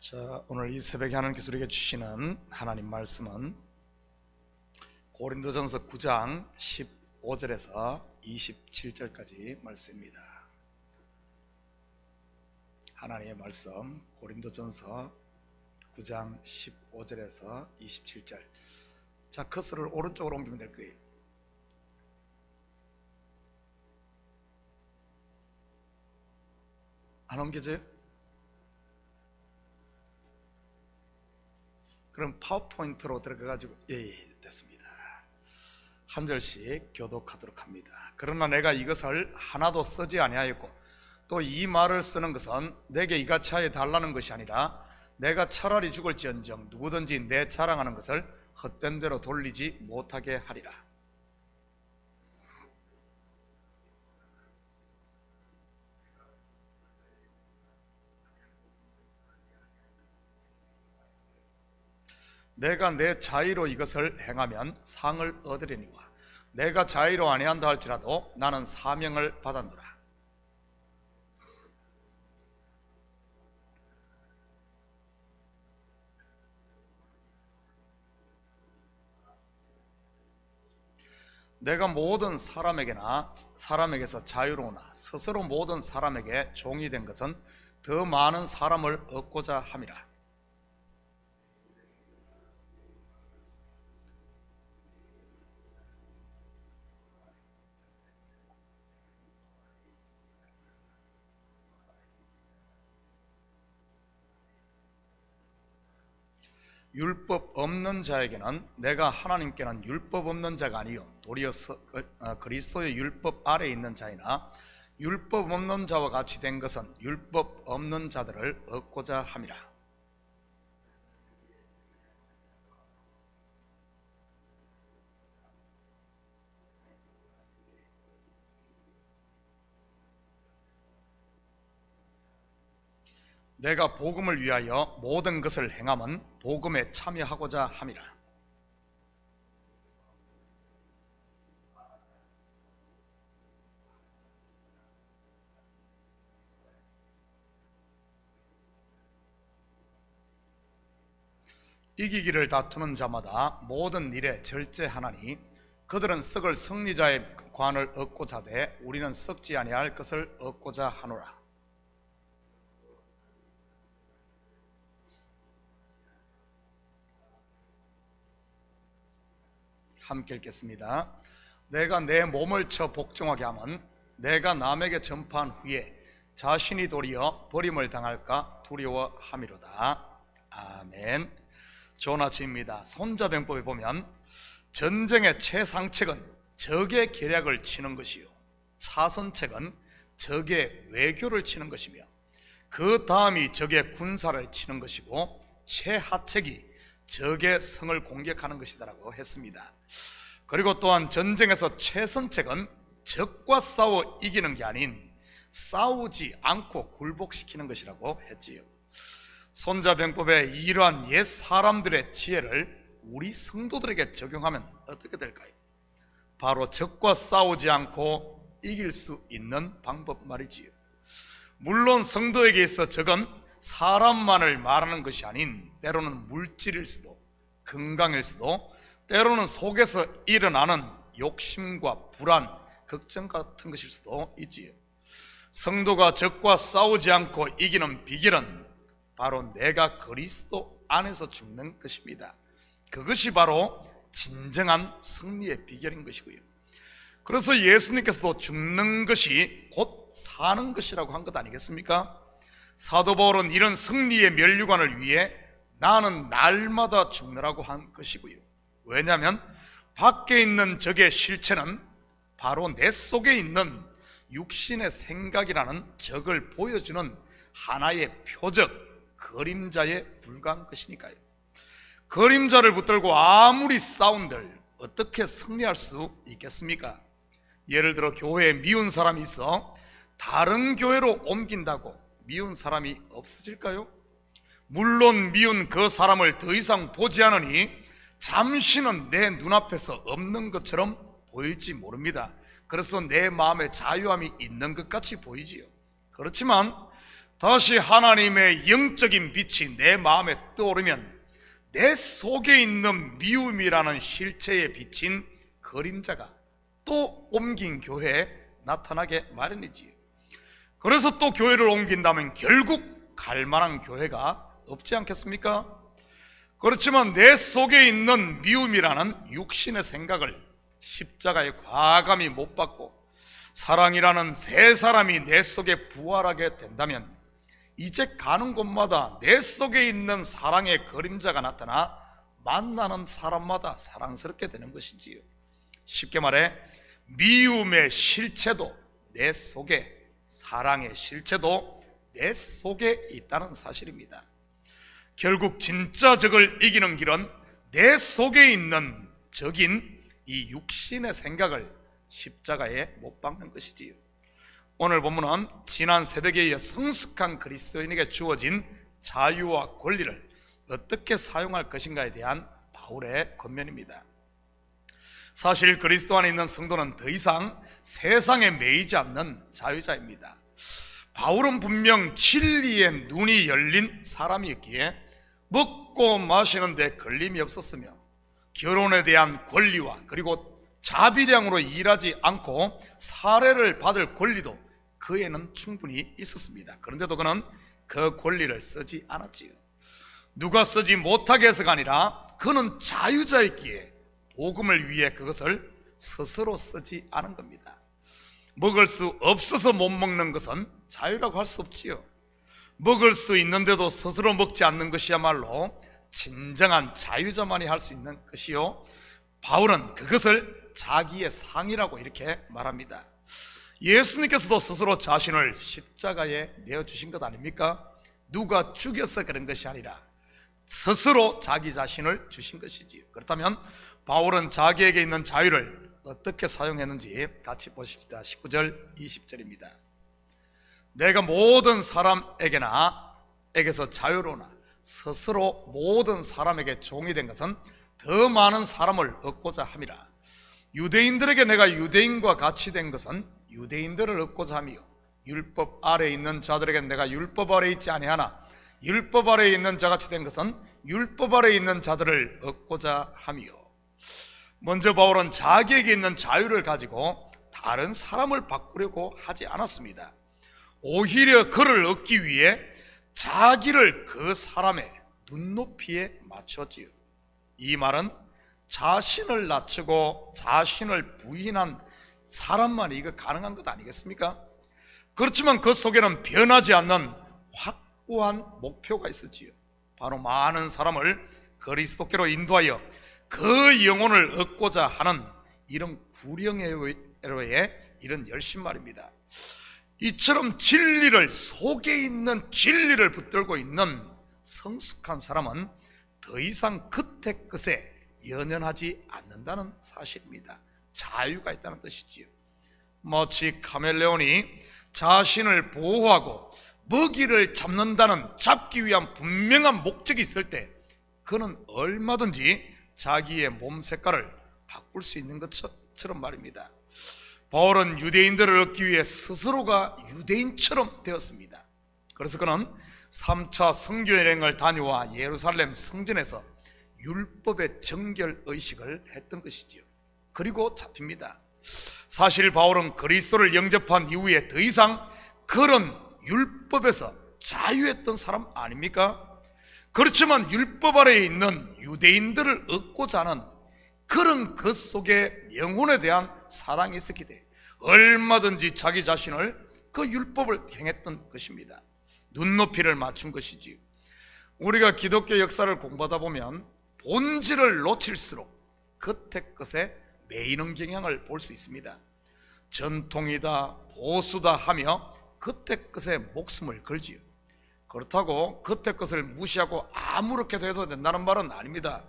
자, 오늘 이 새벽에 하나님께서 우리에게 주시는 하나님 말씀은 고린도전서 9장 15절에서 27절까지 말씀입니다. 하나님의 말씀 고린도전서 9장 15절에서 27절. 자, 커서를 오른쪽으로 옮기면 될 거예요. 안 옮겨져요? 그럼 파워포인트로 들어가가지고 예, 예 됐습니다. 한 절씩 교독하도록 합니다. 그러나 내가 이것을 하나도 쓰지 아니하였고 또 이 말을 쓰는 것은 내게 이같이 하여 달라는 것이 아니라 내가 차라리 죽을지언정 누구든지 내 자랑하는 것을 헛된 대로 돌리지 못하게 하리라. 내가 내 자의로 이것을 행하면 상을 얻으려니와 내가 자의로 아니한다 할지라도 나는 사명을 받았노라. 내가 모든 사람에게나 사람에게서 자유로우나 스스로 모든 사람에게 종이 된 것은 더 많은 사람을 얻고자 함이라. 율법 없는 자에게는 내가 하나님께는 율법 없는 자가 아니요 도리어 서- 어, 그리스도의 율법 아래 에 있는 자이나 율법 없는 자와 같이 된 것은 율법 없는 자들을 얻고자 함이라. 내가 복음을 위하여 모든 것을 행함은 복음에 참여하고자 함이라. 이기기를 다투는 자마다 모든 일에 절제하나니 그들은 썩을 승리자의 관을 얻고자 하되 우리는 썩지 아니할 것을 얻고자 하노라. 함께 읽겠습니다. 내가 내 몸을 쳐 복종하게 하면 내가 남에게 전파한 후에 자신이 도리어 버림을 당할까 두려워함이로다. 아멘. 좋은 아침입니다. 손자병법에 보면 전쟁의 최상책은 적의 계략을 치는 것이요. 차선책은 적의 외교를 치는 것이며 그 다음이 적의 군사를 치는 것이고 최하책이 적의 성을 공격하는 것이다라고 했습니다. 그리고 또한 전쟁에서 최선책은 적과 싸워 이기는 게 아닌 싸우지 않고 굴복시키는 것이라고 했지요. 손자병법의 이러한 옛 사람들의 지혜를 우리 성도들에게 적용하면 어떻게 될까요? 바로 적과 싸우지 않고 이길 수 있는 방법 말이지요. 물론 성도에게 있어 적은 사람만을 말하는 것이 아닌 때로는 물질일 수도 건강일 수도 때로는 속에서 일어나는 욕심과 불안, 걱정 같은 것일 수도 있지요. 성도가 적과 싸우지 않고 이기는 비결은 바로 내가 그리스도 안에서 죽는 것입니다. 그것이 바로 진정한 승리의 비결인 것이고요. 그래서 예수님께서도 죽는 것이 곧 사는 것이라고 한 것 아니겠습니까? 사도 바울은 이런 승리의 면류관을 위해 나는 날마다 죽느라고 한 것이고요. 왜냐하면 밖에 있는 적의 실체는 바로 내 속에 있는 육신의 생각이라는 적을 보여주는 하나의 표적, 그림자에 불과한 것이니까요. 그림자를 붙들고 아무리 싸운들 어떻게 승리할 수 있겠습니까? 예를 들어 교회에 미운 사람이 있어 다른 교회로 옮긴다고 미운 사람이 없어질까요? 물론 미운 그 사람을 더 이상 보지 않으니 잠시는 내 눈앞에서 없는 것처럼 보일지 모릅니다. 그래서 내 마음에 자유함이 있는 것 같이 보이지요. 그렇지만 다시 하나님의 영적인 빛이 내 마음에 떠오르면 내 속에 있는 미움이라는 실체에 비친 그림자가 또 옮긴 교회에 나타나게 마련이지요. 그래서 또 교회를 옮긴다면 결국 갈 만한 교회가 없지 않겠습니까? 그렇지만 내 속에 있는 미움이라는 육신의 생각을 십자가에 과감히 못 받고 사랑이라는 새 사람이 내 속에 부활하게 된다면 이제 가는 곳마다 내 속에 있는 사랑의 그림자가 나타나 만나는 사람마다 사랑스럽게 되는 것이지요. 쉽게 말해 미움의 실체도 내 속에 사랑의 실체도 내 속에 있다는 사실입니다. 결국 진짜 적을 이기는 길은 내 속에 있는 적인 이 육신의 생각을 십자가에 못 박는 것이지요. 오늘 본문은 지난 새벽에 이어 성숙한 그리스도인에게 주어진 자유와 권리를 어떻게 사용할 것인가에 대한 바울의 권면입니다. 사실 그리스도 안에 있는 성도는 더 이상 세상에 매이지 않는 자유자입니다. 바울은 분명 진리의 눈이 열린 사람이었기에 먹고 마시는데 걸림이 없었으며 결혼에 대한 권리와 그리고 자비량으로 일하지 않고 사례를 받을 권리도 그에는 충분히 있었습니다. 그런데도 그는 그 권리를 쓰지 않았지요. 누가 쓰지 못하게 해서가 아니라 그는 자유자였기에 복음을 위해 그것을 스스로 쓰지 않은 겁니다. 먹을 수 없어서 못 먹는 것은 자유라고 할 수 없지요. 먹을 수 있는데도 스스로 먹지 않는 것이야말로 진정한 자유자만이 할 수 있는 것이요. 바울은 그것을 자기의 상이라고 이렇게 말합니다. 예수님께서도 스스로 자신을 십자가에 내어주신 것 아닙니까? 누가 죽여서 그런 것이 아니라 스스로 자기 자신을 주신 것이지요. 그렇다면 바울은 자기에게 있는 자유를 어떻게 사용했는지 같이 보십시다. 19절, 20절입니다. 내가 모든 사람에게나 에게서 자유로나 스스로 모든 사람에게 종이 된 것은 더 많은 사람을 얻고자 함이라. 유대인들에게 내가 유대인과 같이 된 것은 유대인들을 얻고자 함이요. 율법 아래 있는 자들에게 내가 율법 아래 있지 아니하나 율법 아래 있는 자같이 된 것은 율법 아래 있는 자들을 얻고자 함이요. 먼저 바울은 자기에게 있는 자유를 가지고 다른 사람을 바꾸려고 하지 않았습니다. 오히려 그를 얻기 위해 자기를 그 사람의 눈높이에 맞췄지요. 이 말은 자신을 낮추고 자신을 부인한 사람만이 이거 가능한 것 아니겠습니까? 그렇지만 그 속에는 변하지 않는 확고한 목표가 있었지요. 바로 많은 사람을 그리스도께로 인도하여 그 영혼을 얻고자 하는 이런 구령회로의 이런 열심 말입니다. 이처럼 진리를 속에 있는 진리를 붙들고 있는 성숙한 사람은 더 이상 그때 끝에 연연하지 않는다는 사실입니다. 자유가 있다는 뜻이지요. 마치 카멜레온이 자신을 보호하고 먹이를 잡는다는 잡기 위한 분명한 목적이 있을 때 그는 얼마든지 자기의 몸 색깔을 바꿀 수 있는 것처럼 말입니다. 바울은 유대인들을 얻기 위해 스스로가 유대인처럼 되었습니다. 그래서 그는 3차 성교 여행을 다녀와 예루살렘 성전에서 율법의 정결 의식을 했던 것이지요. 그리고 잡힙니다. 사실 바울은 그리스도를 영접한 이후에 더 이상 그런 율법에서 자유했던 사람 아닙니까? 그렇지만 율법 아래에 있는 유대인들을 얻고자 하는 그런 것 속에 영혼에 대한 사랑이 있었기 때문에 얼마든지 자기 자신을 그 율법을 행했던 것입니다. 눈높이를 맞춘 것이지요. 우리가 기독교 역사를 공부하다 보면 본질을 놓칠수록 겉의 것에 매이는 경향을 볼 수 있습니다. 전통이다, 보수다 하며 겉의 것에 목숨을 걸지요. 그렇다고 겉의 것을 무시하고 아무렇게도 해도 된다는 말은 아닙니다.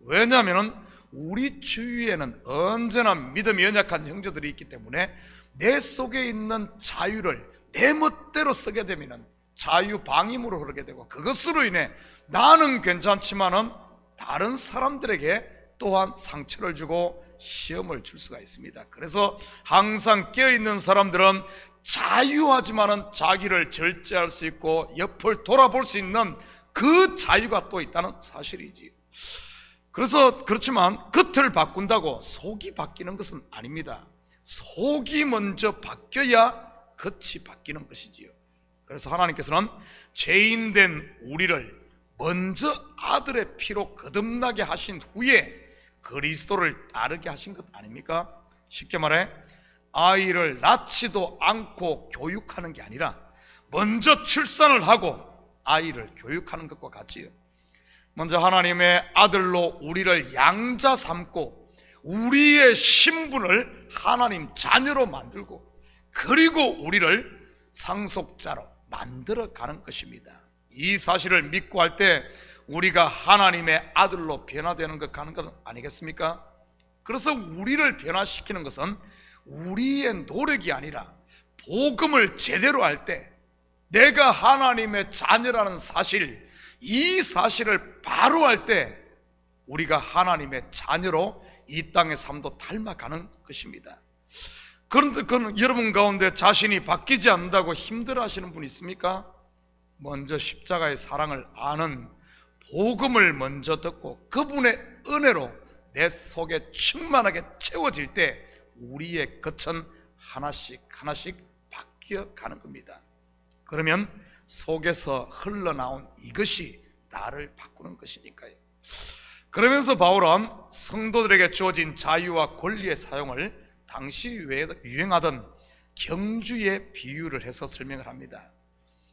왜냐하면 우리 주위에는 언제나 믿음이 연약한 형제들이 있기 때문에 내 속에 있는 자유를 내 멋대로 쓰게 되면 자유 방임으로 흐르게 되고 그것으로 인해 나는 괜찮지만은 다른 사람들에게 또한 상처를 주고 시험을 줄 수가 있습니다. 그래서 항상 깨어 있는 사람들은 자유하지만은 자기를 절제할 수 있고 옆을 돌아볼 수 있는 그 자유가 또 있다는 사실이지요. 그래서 그렇지만 겉을 바꾼다고 속이 바뀌는 것은 아닙니다. 속이 먼저 바뀌어야 겉이 바뀌는 것이지요. 그래서 하나님께서는 죄인된 우리를 먼저 아들의 피로 거듭나게 하신 후에 그리스도를 따르게 하신 것 아닙니까? 쉽게 말해 아이를 낳지도 않고 교육하는 게 아니라 먼저 출산을 하고 아이를 교육하는 것과 같지요. 먼저 하나님의 아들로 우리를 양자 삼고 우리의 신분을 하나님 자녀로 만들고 그리고 우리를 상속자로 만들어 가는 것입니다. 이 사실을 믿고 할 때 우리가 하나님의 아들로 변화되는 것 가는 것 아니겠습니까? 그래서 우리를 변화시키는 것은 우리의 노력이 아니라 복음을 제대로 할 때 내가 하나님의 자녀라는 사실, 이 사실을 바로 할 때 우리가 하나님의 자녀로 이 땅의 삶도 닮아가는 것입니다. 그런데 그는 여러분 가운데 자신이 바뀌지 않는다고 힘들어 하시는 분 있습니까? 먼저 십자가의 사랑을 아는 복음을 먼저 듣고 그분의 은혜로 내 속에 충만하게 채워질 때 우리의 겉은 하나씩 하나씩 바뀌어 가는 겁니다. 그러면 속에서 흘러나온 이것이 나를 바꾸는 것이니까요. 그러면서 바울은 성도들에게 주어진 자유와 권리의 사용을 당시 유행하던 경주의 비유를 해서 설명을 합니다.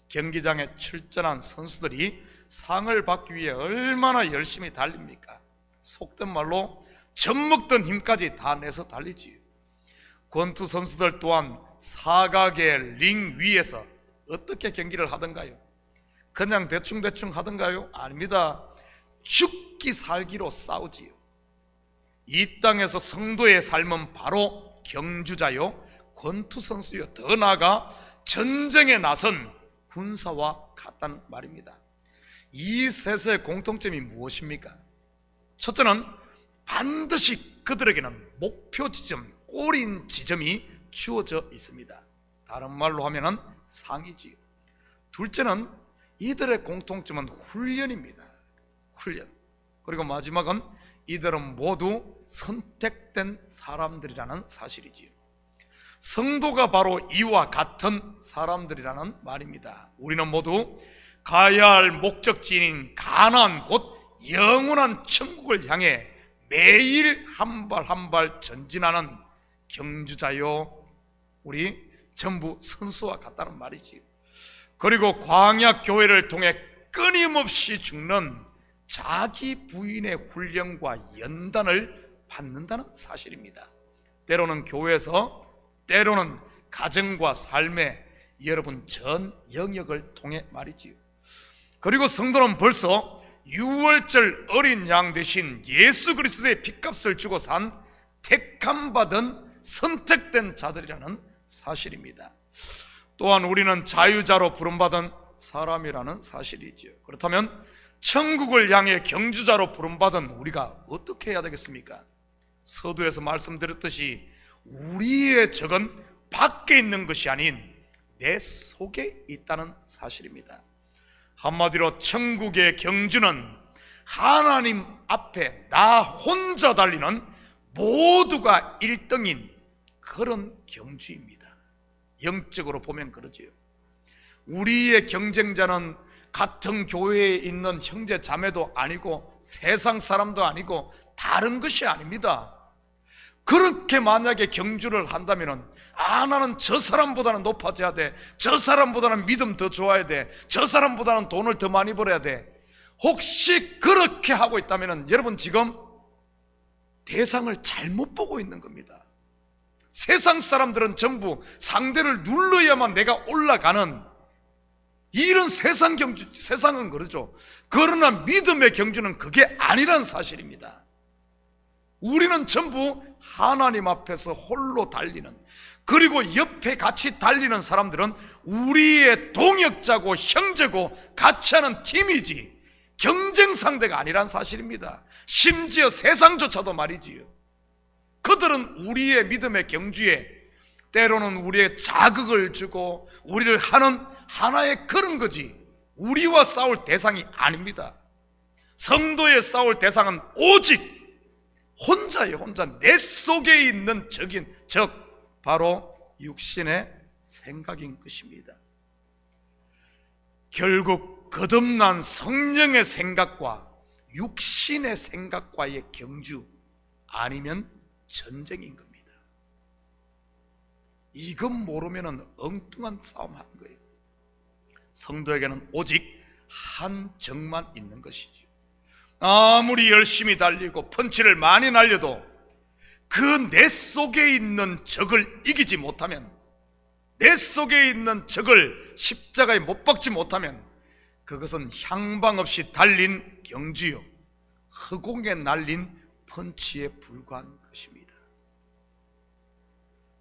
경기장에 출전한 선수들이 상을 받기 위해 얼마나 열심히 달립니까? 속된 말로 젖먹던 힘까지 다 내서 달리지요. 권투 선수들 또한 사각의 링 위에서 어떻게 경기를 하던가요? 그냥 대충대충 하던가요? 아닙니다. 죽기 살기로 싸우지요. 이 땅에서 성도의 삶은 바로 경주자요, 권투 선수요, 더 나아가 전쟁에 나선 군사와 같다는 말입니다. 이 셋의 공통점이 무엇입니까? 첫째는 반드시 그들에게는 목표 지점, 꼬린 지점이 주어져 있습니다. 다른 말로 하면은 상이지요. 둘째는 이들의 공통점은 훈련입니다. 훈련. 그리고 마지막은 이들은 모두 선택된 사람들이라는 사실이지요. 성도가 바로 이와 같은 사람들이라는 말입니다. 우리는 모두 가야 할 목적지인 가난 곧 영원한 천국을 향해 매일 한 발 한 발 전진하는 경주자요. 우리 전부 선수와 같다는 말이지요. 그리고 광야 교회를 통해 끊임없이 죽는 자기 부인의 훈련과 연단을 받는다는 사실입니다. 때로는 교회에서 때로는 가정과 삶의 여러분 전 영역을 통해 말이지요. 그리고 성도는 벌써 6월절 어린 양 대신 예수 그리스도의 핏값을 주고 산 택함 받은 선택된 자들이라는 사실입니다. 또한 우리는 자유자로 부름받은 사람이라는 사실이지요. 그렇다면 천국을 향해 경주자로 부름받은 우리가 어떻게 해야 되겠습니까? 서두에서 말씀드렸듯이 우리의 적은 밖에 있는 것이 아닌 내 속에 있다는 사실입니다. 한마디로 천국의 경주는 하나님 앞에 나 혼자 달리는 모두가 1등인 그런 경주입니다. 영적으로 보면 그러지요. 우리의 경쟁자는 같은 교회에 있는 형제 자매도 아니고 세상 사람도 아니고 다른 것이 아닙니다. 그렇게 만약에 경주를 한다면은 아 나는 저 사람보다는 높아져야 돼. 저 사람보다는 믿음 더 좋아야 돼. 저 사람보다는 돈을 더 많이 벌어야 돼. 혹시 그렇게 하고 있다면은 여러분 지금 대상을 잘못 보고 있는 겁니다. 세상 사람들은 전부 상대를 눌러야만 내가 올라가는 이런 세상 경주, 세상은 그러죠. 그러나 믿음의 경주는 그게 아니란 사실입니다. 우리는 전부 하나님 앞에서 홀로 달리는 그리고 옆에 같이 달리는 사람들은 우리의 동역자고 형제고 같이 하는 팀이지 경쟁 상대가 아니란 사실입니다. 심지어 세상조차도 말이지요. 그들은 우리의 믿음의 경주에 때로는 우리의 자극을 주고 우리를 하는 하나의 그런 거지 우리와 싸울 대상이 아닙니다. 성도의 싸울 대상은 오직 혼자예요, 혼자. 내 속에 있는 적인 적, 바로 육신의 생각인 것입니다. 결국 거듭난 성령의 생각과 육신의 생각과의 경주 아니면 전쟁인 겁니다. 이것 모르면 엉뚱한 싸움 하는 거예요. 성도에게는 오직 한 적만 있는 것이죠. 아무리 열심히 달리고 펀치를 많이 날려도 그 내 속에 있는 적을 이기지 못하면 내 속에 있는 적을 십자가에 못 박지 못하면 그것은 향방 없이 달린 경주요 허공에 날린 펀치에 불과한 것입니다.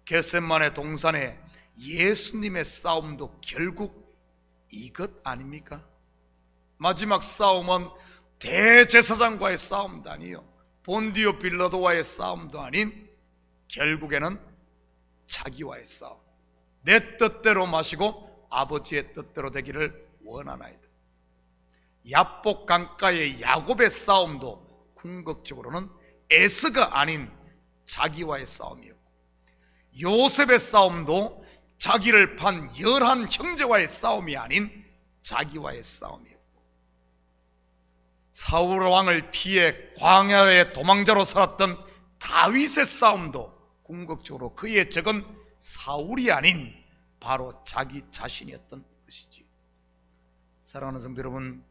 겟셋만의 동산에 예수님의 싸움도 결국 이것 아닙니까? 마지막 싸움은 대제사장과의 싸움도 아니요 본디오 빌라도와의 싸움도 아닌 결국에는 자기와의 싸움. 내 뜻대로 마시고 아버지의 뜻대로 되기를 원하나이다. 야복 강가의 야곱의 싸움도 궁극적으로는 에스가 아닌 자기와의 싸움이었고 요셉의 싸움도 자기를 판 열한 형제와의 싸움이 아닌 자기와의 싸움이었고 사울 왕을 피해 광야의 도망자로 살았던 다윗의 싸움도 궁극적으로 그의 적은 사울이 아닌 바로 자기 자신이었던 것이지. 사랑하는 성도 여러분,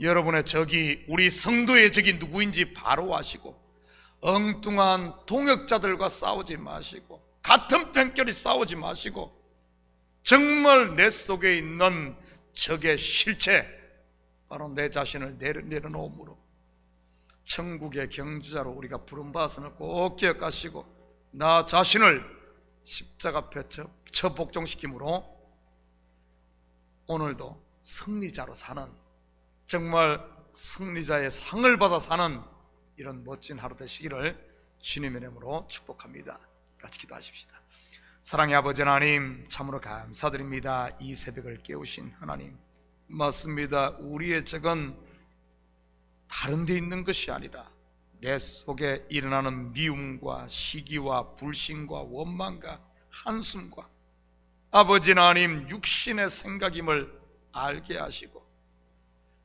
여러분의 적이 우리 성도의 적이 누구인지 바로 아시고 엉뚱한 동역자들과 싸우지 마시고 같은 편결이 싸우지 마시고 정말 내 속에 있는 적의 실체 바로 내 자신을 내려, 내려놓음으로 천국의 경주자로 우리가 부름받았음을 꼭 기억하시고 나 자신을 십자가 앞에 쳐, 쳐 복종시킴으로 오늘도 승리자로 사는 정말 승리자의 상을 받아 사는 이런 멋진 하루 되시기를 주님의 이름으로 축복합니다. 같이 기도하십시다. 사랑의 아버지 하나님 참으로 감사드립니다. 이 새벽을 깨우신 하나님 맞습니다. 우리의 적은 다른 데 있는 것이 아니라 내 속에 일어나는 미움과 시기와 불신과 원망과 한숨과 아버지 하나님 육신의 생각임을 알게 하시고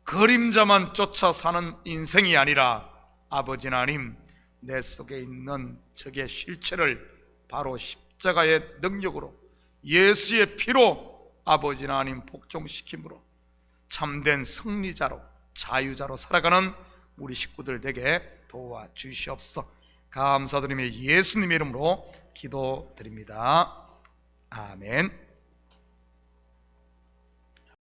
그림자만 쫓아 사는 인생이 아니라 아버지 하나님 내 속에 있는 적의 실체를 바로 십자가의 능력으로 예수의 피로 아버지 하나님 복종시킴으로 참된 승리자로 자유자로 살아가는 우리 식구들 되게 도와주시옵소서 감사드리며 예수님의 이름으로 기도드립니다. 아멘